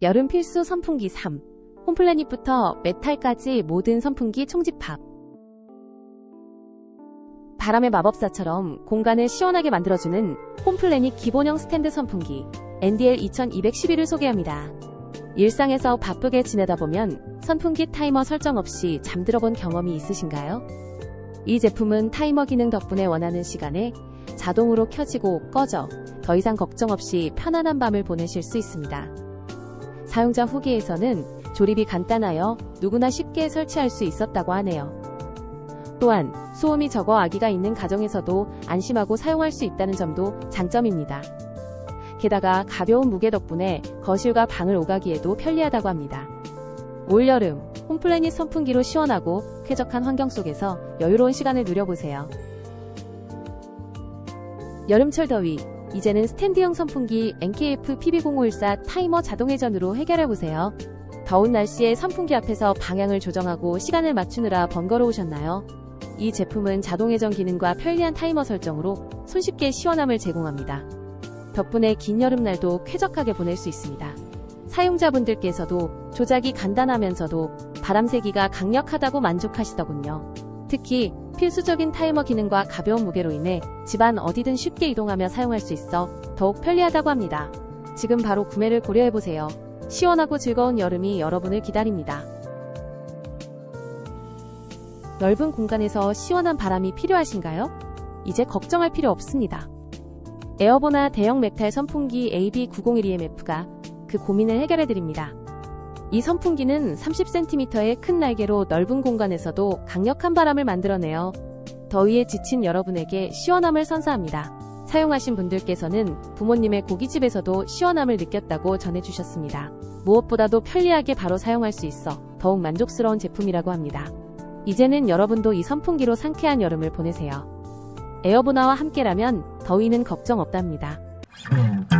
여름 필수 선풍기 3. 홈플래닛부터 메탈까지 모든 선풍기 총집합. 바람의 마법사처럼 공간을 시원하게 만들어주는 홈플래닛 기본형 스탠드 선풍기 NDL 2211을 소개합니다. 일상에서 바쁘게 지내다 보면 선풍기 타이머 설정 없이 잠들어 본 경험이 있으신가요? 이 제품은 타이머 기능 덕분에 원하는 시간에 자동으로 켜지고 꺼져 더 이상 걱정 없이 편안한 밤을 보내실 수 있습니다. 사용자 후기에서는 조립이 간단하여 누구나 쉽게 설치할 수 있었다고 하네요. 또한 소음이 적어 아기가 있는 가정에서도 안심하고 사용할 수 있다는 점도 장점입니다. 게다가 가벼운 무게 덕분에 거실과 방을 오가기에도 편리하다고 합니다. 올여름 홈플래닛 선풍기로 시원하고 쾌적한 환경 속에서 여유로운 시간을 누려보세요. 여름철 더위 이제는 스탠드형 선풍기 NKF PB0514 타이머 자동 회전으로 해결해보세요. 더운 날씨에 선풍기 앞에서 방향을 조정하고 시간을 맞추느라 번거로우셨나요? 이 제품은 자동 회전 기능과 편리한 타이머 설정으로 손쉽게 시원함을 제공합니다. 덕분에 긴 여름날도 쾌적하게 보낼 수 있습니다. 사용자분들께서도 조작이 간단하면서도 바람세기가 강력하다고 만족하시더군요. 특히 필수적인 타이머 기능과 가벼운 무게로 인해 집안 어디든 쉽게 이동하며 사용할 수 있어 더욱 편리하다고 합니다. 지금 바로 구매를 고려해보세요. 시원하고 즐거운 여름이 여러분을 기다립니다. 넓은 공간에서 시원한 바람이 필요하신가요? 이제 걱정할 필요 없습니다. 에어보나 대형 메탈 선풍기 AB901EMF가 그 고민을 해결해드립니다. 이 선풍기는 30cm의 큰 날개로 넓은 공간에서도 강력한 바람을 만들어내어 더위에 지친 여러분에게 시원함을 선사합니다. 사용하신 분들께서는 부모님의 고깃집에서도 시원함을 느꼈다고 전해주셨습니다. 무엇보다도 편리하게 바로 사용할 수 있어 더욱 만족스러운 제품이라고 합니다. 이제는 여러분도 이 선풍기로 상쾌한 여름을 보내세요. 에어보나와 함께라면 더위는 걱정 없답니다. 음.